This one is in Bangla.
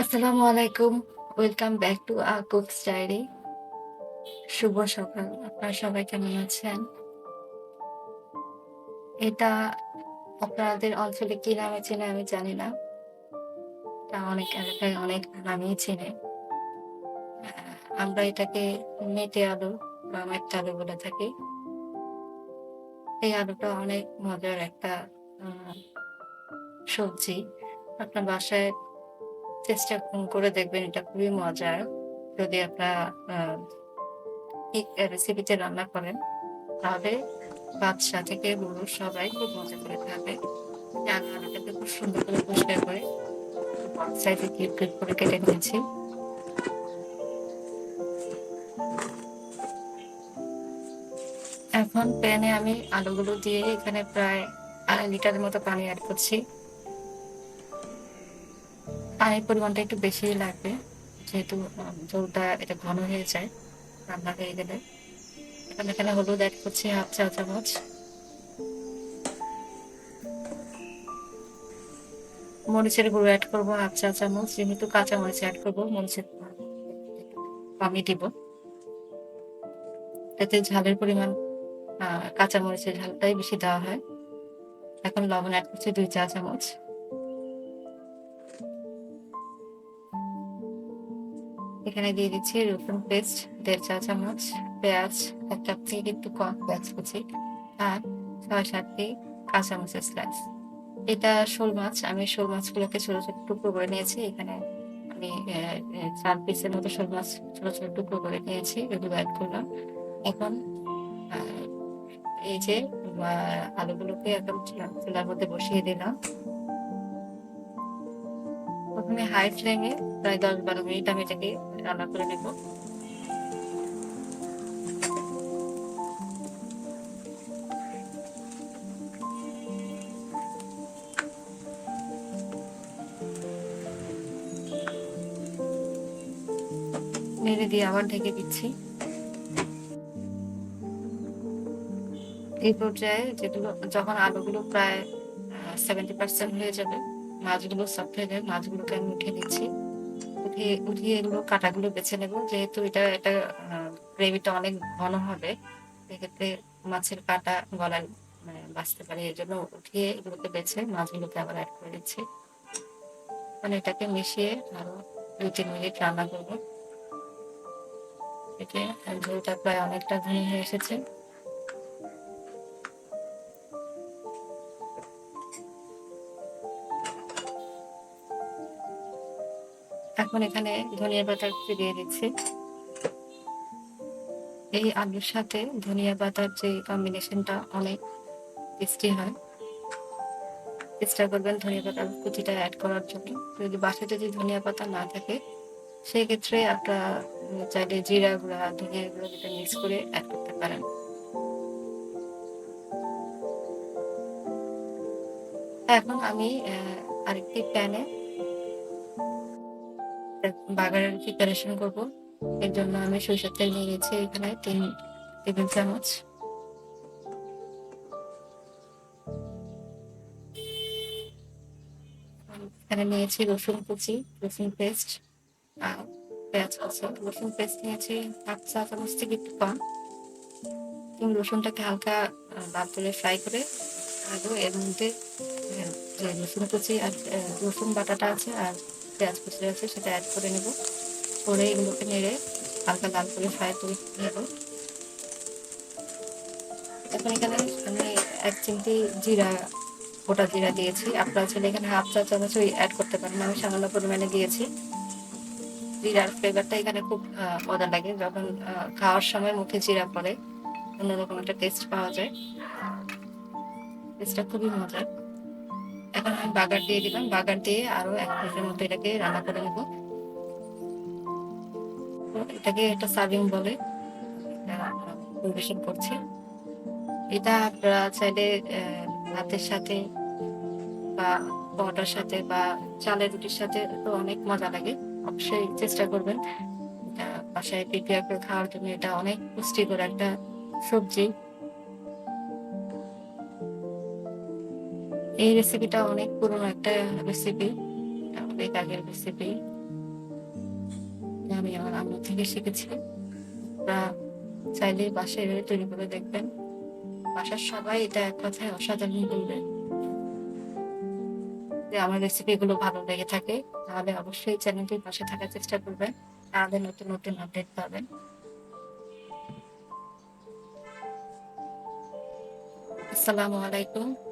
আসসালামু আলাইকুম। Welcome back to a cook's diary. শুভ সকাল। আপনারা সবাই কেমন আছেন? এটা আপনাদের অঞ্চলে কি নামে চেনে আমি জানি না। এটা অনেক এলাকায় অনেক নামেই চেনে। আমরা এটাকে মেটে আলু বা মেট্টা আলু বলে থাকি। এই আলুটা অনেক মজার একটা সবজি। আপনার বাসায় চেষ্টা করে দেখবেন এটা খুবই মজার। যদি আপনারা এই রেসিপিতে রান্না করেন, তাহলে বাচ্চা থেকে বুড়ো সবাই খুব মজা করে খাবে। আমি আলুটাকে খুব সুন্দর করে পরিষ্কার করে সাইজে কিউব, কিউব করে কেটে নিয়েছি। এখন প্যানে আমি আলুগুলো দিয়ে এখানে প্রায় ২.৫ লিটারের মতো পানি এড করছি। পানির পরিমাণটা একটু বেশিই লাগবে। যেহেতু জলটা এটা ঘন হয়ে যায় রান্না হয়ে গেলে। এখন হলুদ এড করছি ১/২ চা চামচ। মরিচের গুঁড়ো অ্যাড করব ১/২ চা চামচ। যেহেতু কাঁচা মরিচ অ্যাড করব, মরিচের কমই দিব। এতে ঝালের পরিমাণ কাঁচা মরিচের ঝালটাই বেশি দেওয়া হয়। এখন লবণ অ্যাড করছি দুই চা চামচ। এখানে দিয়ে দিচ্ছি রসুন পেস্ট দেড় চা চামচ, পেঁয়াজ ১ কাপ থেকে একটু কম পেঁয়াজ কুচি আর ৬-৭ টি কাঁচামরিচের স্লাইস। এটা শোল মাছ। আমি শোল মাছগুলোকে ছোট, ছোট টুকরো করে নিয়েছি। এখানে আমি ৪ পিসের মতো শোল মাছ ছোট, ছোট টুকরো করে নিয়েছি। এগুলো এড করলাম। এখন এই যে আলুগুলোকে একদম চুলার মধ্যে বসিয়ে দিলাম। প্রথমে হাই ফ্লেমে প্রায় দশ বারো মিনিট আমি এটাকে রান্না করে নেব। নেড়ে দিয়ে আবার ঢেকে দিচ্ছি। এই পর্যায়ে যেগুলো যখন আলুগুলো প্রায় সেভেন্টি পার্সেন্ট হয়ে যাবে, মাছগুলো সফট হয়ে যাবে, মাছগুলোকে আমি উঠিয়ে নিচ্ছি। উঠিয়ে উঠিয়ে এগুলো কাঁটাগুলো বেছে নেব। যেহেতু এটা এটা গ্রেভিটা অনেক ঘন হবে, সেক্ষেত্রে মাছের কাঁটা গলায় মানে বাজতে পারে। জন্য উঠিয়ে এগুলোকে বেছে মাছগুলোকে আবার অ্যাড করে দিচ্ছি। মানে এটাকে মিশিয়ে আরও ২-৩ মিনিট রান্না করব। এতে ঝোলটা প্রায় অনেকটা ঘন হয়ে এসেছে। এখন এখানে ধনিয়া পাতা কুচি দিয়ে দিচ্ছি। এই আলুর সাথে ধনিয়া পাতার যে কম্বিনেশনটা অনেক টেস্টি হয়। চেষ্টা করবেন ধনিয়া পাতার কুচিটা এড করার জন্য। যদি বাসায় যদি ধনিয়া পাতা না থাকে, সেক্ষেত্রে আপনারা চাইলে জিরা গুঁড়া, ধনিয়া গুঁড়া দুটো মিক্স করে অ্যাড করতে পারেন। এখন আমি আরেকটি প্যানে এ বাগারের প্রিপারেশন করব। এর জন্য আমি সরিষার তেল নিয়ে নিয়েছি এখানে তিন টেবিল চামচ। এখানে নিয়েছি রসুন কুচি, রসুন পেস্ট আর পেঁয়াজ কুচি। রসুন পেস্ট নিয়েছি ১ চা চামচ থেকে একটু কম। এবং রসুনটাকে হালকা লাল করে ফ্রাই করে নেব। এর মধ্যে যে রসুন কুচি আর রসুন বাটাটা আছে আর পেঁয়াজ কুচি আছে সেটা অ্যাড করে নেব। করে এগুলোকে নেড়ে হালকা লাল করে ফ্রাই করে নেব। এখন এখানে আমি এক চিমটি জিরা, গোটা জিরা দিয়েছি। আপনারা চাইলে এখানে ১/২ চা চামচও অ্যাড করতে পারেন। আমি সামান্য পরিমাণে দিয়েছি। জিরার ফ্লেভারটা এখানে খুব মজা লাগে। যখন খাওয়ার সময় মুখে জিরা পড়ে, অন্যরকম একটা টেস্ট পাওয়া যায়। টেস্টটা খুবই মজার। এখন আমি বাগার দিয়ে দিলাম। বাগার দিয়ে আরও এক মিনিটের মতো এটাকে রান্না করে নেব। এটাকে একটা সার্ভিং বলে পরিবেশন করছি। এটা আপনারা চাইলে ভাতের সাথে বা পরোটার সাথে বা চালের রুটির সাথে তো অনেক মজা লাগে। অবশ্যই চেষ্টা করবেন। বাসায় প্রিপেয়ার করে খাওয়ার জন্য এটা অনেক পুষ্টিকর একটা সবজি। এই রেসিপিটা অনেক পুরনো একটা রেসিপি। অনেক আগের রেসিপি। আমি আমার আম্মু থেকে শিখেছি। আপনারা চাইলেই বাসায় এভাবে তৈরি করে দেখবেন। বাসার সবাই এটা এক কথায় অসাধারণ বলবে। যে আমার রেসিপি গুলো ভালো লেগে থাকে তাহলে অবশ্যই চ্যানেলটির পাশে থাকার চেষ্টা করবেন। তাহলে নতুন, নতুন আপডেট পাবেন। আসসালামু আলাইকুম।